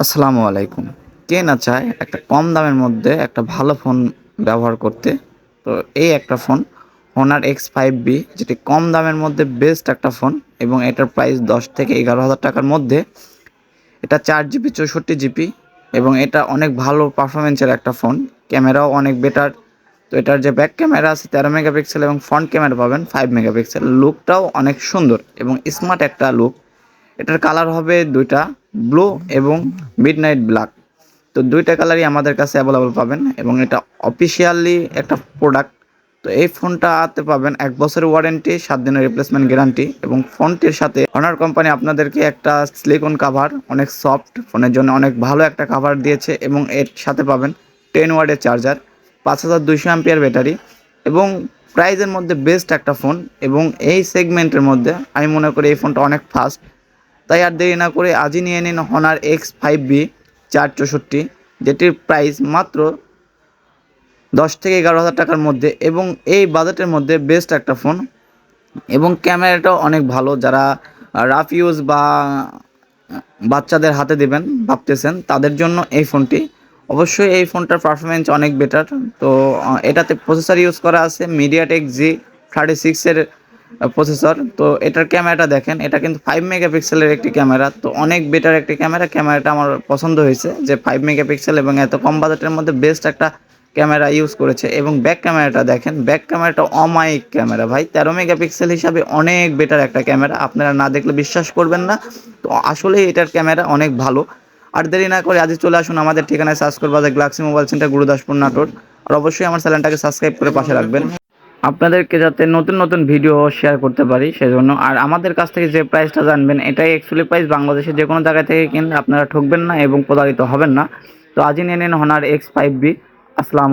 আসসালামু আলাইকুম। কে না চায় একটা কম দামের মধ্যে একটা ভালো ফোন ব্যবহার করতে? তো এই একটা phone Honor X five B যেটি কম দামের মধ্যে বেস্ট একটা ফোন এবং এটার প্রাইস দশ থেকে এগারো হাজার টাকার মধ্যে। এটা চার জিবি চৌষট্টি জিবি এবং এটা অনেক ভালো পারফরমেন্সের একটা ফোন। ক্যামেরাও অনেক বেটার তো এটার যে ব্যাক ক্যামেরা আছে, তেরো মেগাপিক্সেল এবং ফ্রন্ট ক্যামেরা পাবেন ফাইভ মেগাপিক্সেল লুকটাও অনেক সুন্দর এবং স্মার্ট একটা লুক এটার কালার হবে দুইটা ব্লু এবং মিড নাইট ব্ল্যাক তো দুইটা কালারই আমাদের কাছে অ্যাভেলেবল পাবেন এবং এটা অফিসিয়ালি একটা প্রোডাক্ট তো এই ফোনটা আতে পাবেন এক বছরের ওয়ারেন্টি সাত দিনের রিপ্লেসমেন্ট গ্যারান্টি এবং ফোনটির সাথে অনার কোম্পানি আপনাদেরকে একটা সিলিকন কাভার অনেক সফট ফোনের জন্য অনেক ভালো একটা কাভার দিয়েছে এবং এর সাথে পাবেন টেন ওয়ার্ডের চার্জার পাঁচ হাজার দুইশো অ্যাম্পিয়ার ব্যাটারি এবং প্রাইজের মধ্যে বেস্ট একটা ফোন এবং এই সেগমেন্টের মধ্যে আমি মনে করি এই ফোনটা অনেক ফাস্ট তাই আর দেরি না করে আজই নিয়ে নিন হনার এক্স ফাইভ বি চার চৌষট্টি, যেটির প্রাইস মাত্র দশ থেকে এগারো হাজার টাকার মধ্যে এবং এই বাজেটের মধ্যে বেস্ট একটা ফোন এবং ক্যামেরাটাও অনেক ভালো। যারা রাফ ইউজ বা বাচ্চাদের হাতে দেবেন, ভাবতেছেন, তাদের জন্য এই ফোনটি অবশ্যই এই ফোনটার পারফরমেন্স অনেক বেটার তো এটাতে প্রসেসর ইউজ করা আছে মিডিয়াটেক জি থার্টি সিক্সের প্রসেসর তো এটার ক্যামেরাটা দেখেন, এটা কিন্তু ফাইভ মেগাপিক্সেলের একটি ক্যামেরা তো অনেক বেটার একটি ক্যামেরা ক্যামেরাটা আমার পছন্দ হয়েছে যে ফাইভ মেগাপিক্সেল এবং এত কম বাজেটের মধ্যে বেস্ট একটা ক্যামেরা ইউজ করেছে। এবং ব্যাক ক্যামেরাটা দেখেন ব্যাক ক্যামেরাটা অমাইক ক্যামেরা ভাই, তেরো মেগাপিক্সেল হিসাবে অনেক বেটার একটা ক্যামেরা আপনারা না দেখলে বিশ্বাস করবেন না। তো আসলে এটার ক্যামেরা অনেক ভালো। আর দেরি না করে আজই চলে আসুন আমাদের ঠিকানায় সার্চ করবা Galaxy mobile centre Gurudaspur Natore. আর অবশ্যই আমার চ্যানেলটাকে সাবস্ক্রাইব করে পাশে রাখবেন। আপনাদেরকে যাতে নতুন নতুন ভিডিও শেয়ার করতে পারি, সেজন্য। আর আমাদের কাছ থেকে যে প্রাইসটা জানবেন, এটাই অ্যাকচুয়ালি প্রাইস বাংলাদেশের যে কোনো জায়গা থেকে কিনলে আপনারা ঠকবেন না এবং প্রতারিত হবেন না। তো আজই নিয়ে নিন হনার এক্স ফাইভ বি আসসালাম